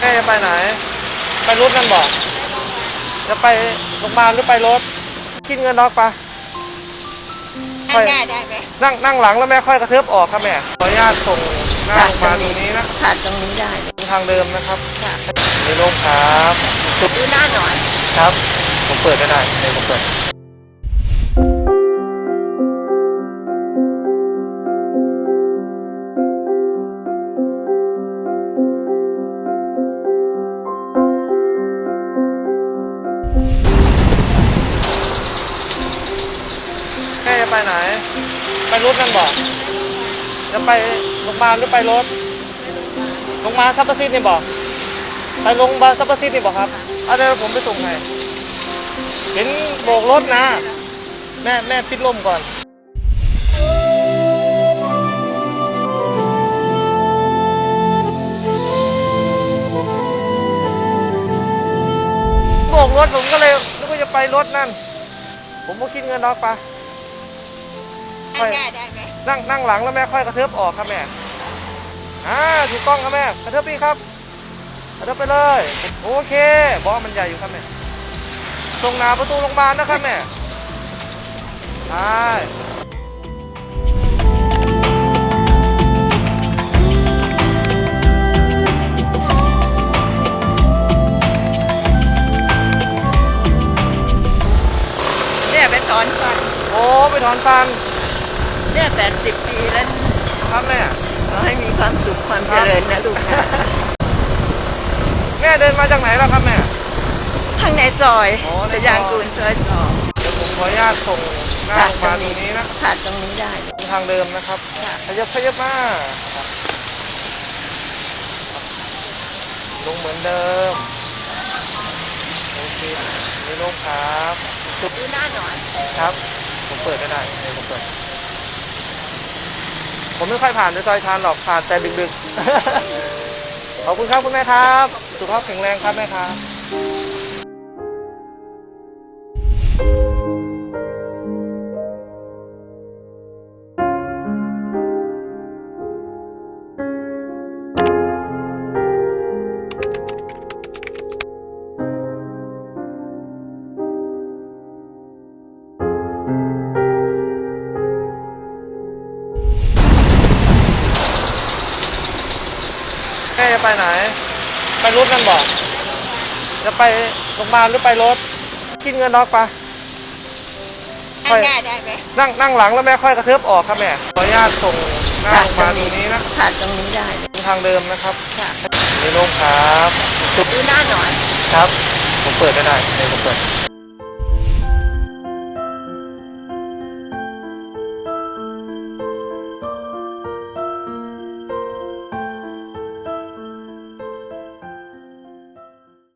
แม่จะไปไหน ไปรถนั่นบอก จะไปโรงพยาบาลหรือไปรถคิดเงินนอกปะให้ได้ได้ไหมนั่งนั่งหลังแล้วแม่ค่อยกระเทิบออกครับแม่ ขออนุญาตส่งหน้าโรงพยาบาลตรงนี้นะขาดตรงนี้ได้ทางเดิมนะครับค่ะในโรงครับดูหน้าหน่อย ครับ ผมเปิดก็ได้เดี๋ยวผมเปิด ไปไหน ไปรถนั่นบอกจะไปโรงพยาบาลหรือไปรถโรงพยาบาลซัปเปอร์ซิตนี่บอกไปโรงพยาบาลซัปเปอร์ซิตนี่บอกครับเอาเดี๋ยวผมไปส่งให้เห็นโบกรถนะ แม่แม่ปิดลมก่อนโบกรถผมก็เลยนึกว่าจะไปรถนั่น ผมก็คิดเงินนอกปะให้ได้ได้ไหมนั่งนั่งหลังแล้วแม่ค่อยกระเทิบออกครับแม่ อ่าถูกต้องครับแม่ กระเทิบพี่ครับ กระเทิบไปเลย โอเคบอกว่ามันใหญ่อยู่ครับแม่ตรงหน้าประตูโรงพยาบาลนะครับแม่ ใช่เนี่ยไปถอนฟัน โอ้ ไปถอนฟันเนี่ย แปดสิบปีแล้วครับแม่ขอให้มีความสุขความเจริญนะลูกนะแม่เดินมาจากไหนแล้วครับแม่ข้างในซอยอ๋อในซอยสยางกูลซอยสองเดี๋ยวผมขออนุญาตส่งหน้าโรงพยาบาลตรงนี้นะขาดตรงนี้ได้ ทางเดิมนะครับค่ะขยับขยับมาลงเหมือนเดิมโอเคนี่ลงครับจุดดูหน้าหน่อยครับ ผมเปิดก็ได้เดี๋ยวผมเปิด ผมไม่ค่อยผ่านในซอยทานหรอกผ่านแต่ดึกๆ ขอบคุณครับคุณแม่ครับ สุขภาพแข็งแรงครับแม่ครับ แม่จะไปไหน ไปรถนั่นบอก จะไปโรงพยาบาลหรือไปรถคิดเงินนอกปะให้ได้ได้ไหมนั่งนั่งหลังแล้วแม่ค่อยกระเทิบออกครับแม่ ขออนุญาตส่งหน้าขาโรดงพยาตรบาลงตรนี้งนี้นะขาดตรงนี้ได้ทางเดิมนะครับค่ะในโรงครับดูหน้าหน่อย ครับ ผมเปิดก็ได้เดี๋ยวผมเปิด